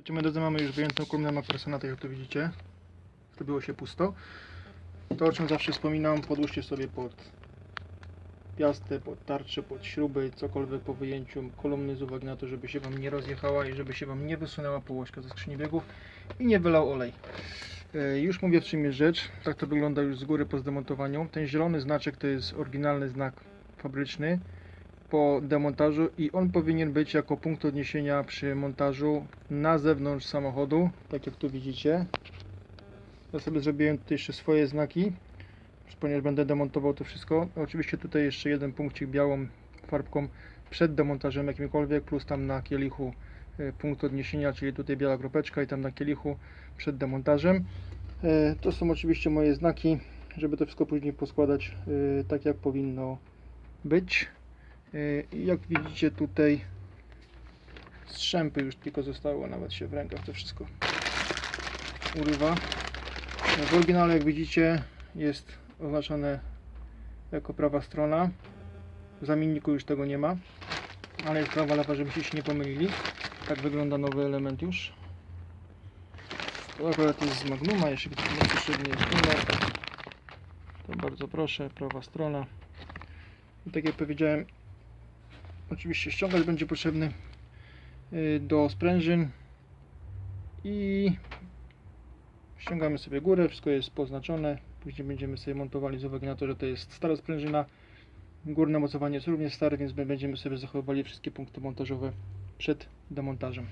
Słuchajcie, my drodzy mamy już wyjętą kolumnę MacPhersona, tak jak tu widzicie. Zrobiło się pusto. To o czym zawsze wspominam, podłóżcie sobie pod piastę, pod tarczę, pod śruby, cokolwiek po wyjęciu kolumny z uwagi na to, żeby się Wam nie rozjechała i żeby się Wam nie wysunęła położka ze skrzyni biegów i nie wylał olej. E, Już mówię w czym jest rzecz. Tak to wygląda już z góry po zdemontowaniu. Ten zielony znaczek to jest oryginalny znak fabryczny po demontażu i on powinien być jako punkt odniesienia przy montażu na zewnątrz samochodu, tak jak tu widzicie. Ja sobie zrobiłem tutaj jeszcze swoje znaki, ponieważ będę demontował to wszystko. Oczywiście tutaj jeszcze jeden punkcik białą farbką przed demontażem jakimkolwiek, plus tam na kielichu e, punkt odniesienia, czyli tutaj biała kropeczka i tam na kielichu przed demontażem. E, To są oczywiście moje znaki, żeby to wszystko później poskładać e, tak jak powinno być. I Jak widzicie tutaj strzępy już tylko zostało, nawet się w rękach to wszystko urywa. W oryginale jak widzicie jest oznaczone jako prawa strona. W zamienniku już tego nie ma, ale jest prawa lewa, żebyście się nie pomylili. Tak wygląda nowy element już. To akurat jest z Magnuma, jeśli ktoś ma numer. To bardzo proszę, prawa strona. I tak jak powiedziałem, Oczywiście ściągacz będzie potrzebny y, do sprężyn i ściągamy sobie górę, wszystko jest poznaczone. Później będziemy sobie montowali z uwagi na to, że to jest stara sprężyna. Górne mocowanie jest również stare, więc my będziemy sobie zachowywali wszystkie punkty montażowe przed demontażem.